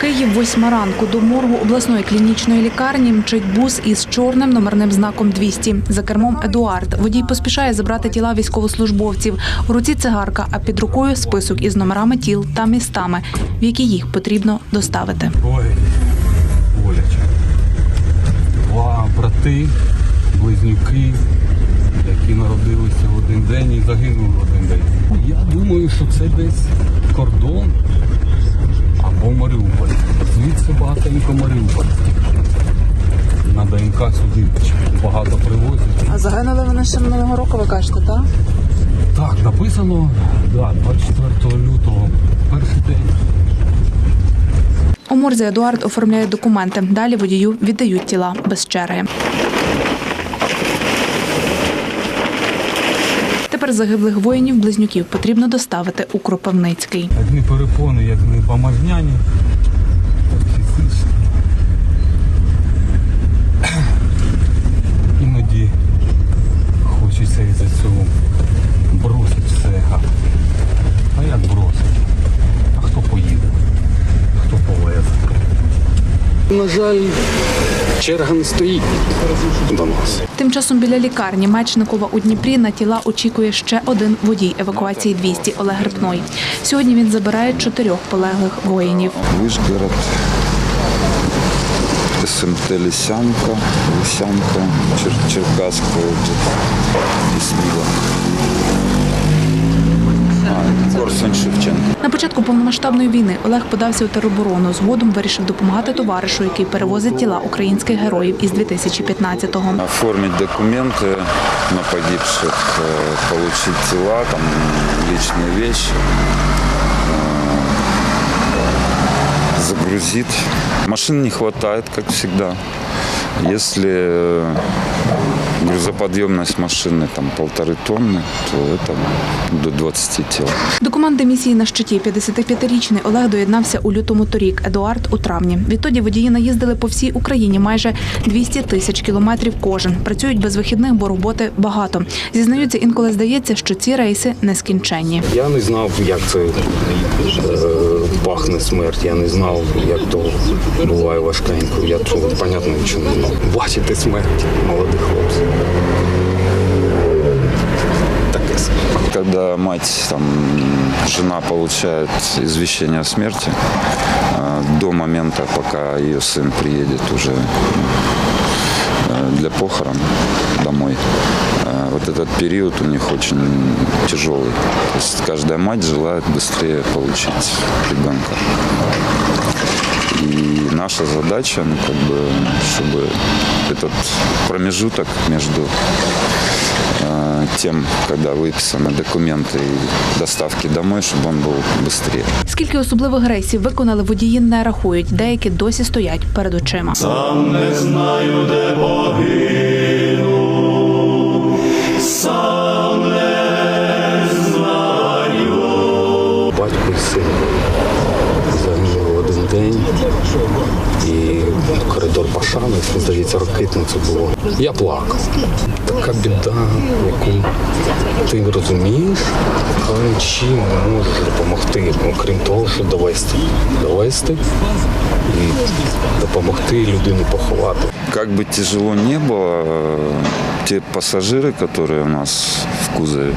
Київ, восьма ранку. До моргу обласної клінічної лікарні мчить бус із чорним номерним знаком 200. За кермом Едуард. Водій поспішає забрати тіла військовослужбовців. У руці цигарка, а під рукою список із номерами тіл та містами, в які їх потрібно доставити. Ой, боляче. Два брати, близнюки, які народилися в один день і загинули в один день. Я думаю, що це десь кордон багатенько Маріуполь. На ДНК сюди багато привозять. А загинули вони ще минулого року, ви кажете, так? Так, написано, да, 24 лютого, перший день. У морзі Едуард оформляє документи. Далі водію віддають тіла без черги. Тепер загиблих воїнів-близнюків потрібно доставити у Кропивницький. Одні перепони, як не бамажняні. Іноді хочеться із-за цього бросити все. А, а як бросити? А хто поїде? Хто повезе? На жаль, черга не стоїть до нас. Тим часом біля лікарні Мечникова у Дніпрі на тіла очікує ще один водій евакуації 200 Олег Грипной. Сьогодні він забирає чотирьох полеглих воїнів. Вишгород, СМТ Лисянка, Лисянка, Чер Черкасская область, Исмила. А, Корсунь Шевченко. На початку повномасштабної війни Олег подався у тероборону. Згодом вирішив допомагати товаришу, який перевозить тіла українських героїв із 2015-го. Оформить документы на погибших, э, получить тела, там личные вещи, э, загрузить. Машин не хватает, как всегда. Если э, грузоподъемность машины там полторы тонны, то это до 20 тел. До команди місії на щиті 55-річний Олег доєднався у лютому торік, Едуард у травні. Відтоді водії наїздили по всій Україні майже 200 тисяч кілометрів кожен. Працюють без вихідних, бо роботи багато. Зізнаються, інколи здається, що ці рейси нескінченні. Я не знав, як це е, пахне смерть. Я не знав, як то буває важкенько. Я тут, понятно, нічого не знав. Бачити смерть молодих хлопців. Таке собі. Когда мать, там, жена получает извещение о смерти, э, до момента, пока ее сын приедет уже э, для похорон домой, э, вот этот период у них очень тяжелый. То есть каждая мать желает быстрее получить ребенка. И наша задача, ну, как бы, чтобы этот промежуток между э, тем, когда выписаны документы и доставки домой, чтобы он был быстрее. Скільки особливих рейсів виконали водії, не рахують. Деякі досі стоять перед очима. Сам не знаю, де погину, сам не знаю. Батько і син загинули в один день. І коридор пошани, здається, ракетниця було. Я плакав. Така біда, яку ти не розумієш, але чим можеш допомогти, окрім того, що довести. Довести і допомогти людину поховати. Как бы тяжело не было, э, те пассажиры, которые у нас в кузове,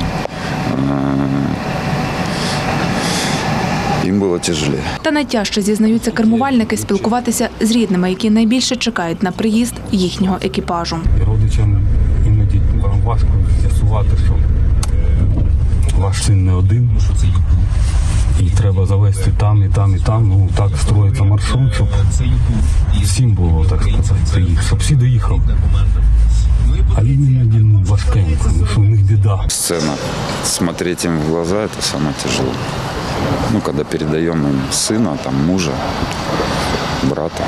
э, им было тяжелее. Та найтяжче зізнаються кермувальники спілкуватися з рідними, які найбільше чекають на приїзд їхнього екіпажу. І родичам іноді важко з'ясувати, що е, ваш син не один. І треба завести там, і там, і там. Ну так строїться маршрут, щоб всім було так сказати, приїхати, щоб всі доїхали. А їм іноді ну, важкенько, ну, що у них біда. Сцена. Смотреть им в глаза – это самое тяжелое. Ну, когда передаем им сына, там, мужа, брата.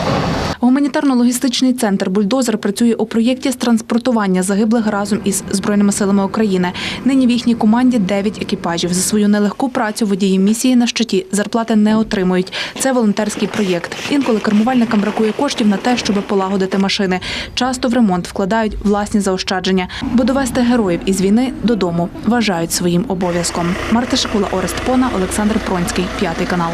Гуманітарно-логістичний центр Бульдозер працює у проєкті з транспортування загиблих разом із Збройними силами України. Нині в їхній команді 9 екіпажів. За свою нелегку працю водії місії на щиті зарплати не отримують. Це волонтерський проєкт. Інколи кермувальникам бракує коштів на те, щоб полагодити машини. Часто в ремонт вкладають власні заощадження, бо довести героїв із війни додому вважають своїм обов'язком. Марта Шикула, Орест Пона, Олександр Пронський, п'ятий канал.